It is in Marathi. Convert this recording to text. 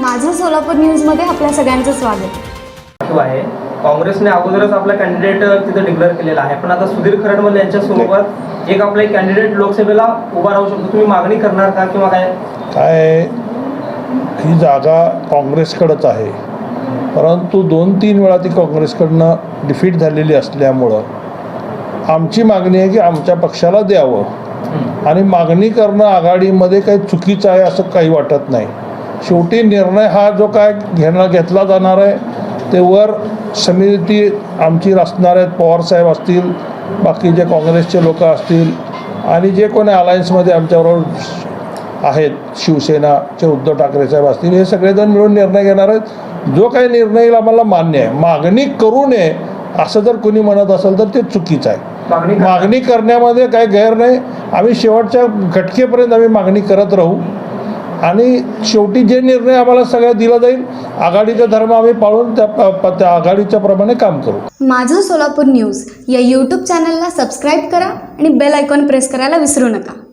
माझं सोलापूर न्यूजमध्ये आपल्या सगळ्यांचं स्वागत. आहे. काँग्रेसने अगोदरच आपला कॅन्डिडेट तिथं डिक्लेअर केलेला आहे. पण आता सुधीर खरडमल यांच्या सोबत एक आपला एक कॅन्डिडेट लोकसभेला उभा राहू शकतो. तुम्ही मागणी करणार का किंवा काय? काय ही जागा काँग्रेसकडंच आहे. परंतु दोन तीन वेळा ती काँग्रेसकडनं डिफीट झालेली असल्यामुळं आमची मागणी आहे की आमच्या पक्षाला द्यावं. आणि मागणी करणं आघाडीमध्ये काही चुकीचं आहे असं काही वाटत नाही. शेवटी निर्णय हा जो काय घेणं घेतला जाणार आहे ते वर समिती आमची असणार आहेत पवारसाहेब असतील बाकीचे काँग्रेसचे लोक असतील आणि जे कोणी अलायन्समध्ये आमच्याबरोबर आहेत शिवसेनाचे उद्धव ठाकरे साहेब असतील हे सगळेजण मिळून निर्णय घेणार आहेत. जो काही निर्णय आम्हाला मान्य आहे मागणी करू नये असं जर कोणी म्हणत असेल तर ते चुकीचं आहे? मागणी करण्यामध्ये काही गैर नाही. आम्ही शेवटच्या घटकेपर्यंत आम्ही मागणी करत राहू. आणि शेवटी जे निर्णय आम्हाला सगळ्या दिला जाईल आघाडीचा धर्म आम्ही पाळून त्या त्या आघाडीच्या प्रमाणे काम करू. माझं सोलापूर न्यूज या यूट्यूब चॅनलला सबस्क्राईब करा आणि बेल आयकॉन प्रेस करायला विसरू नका.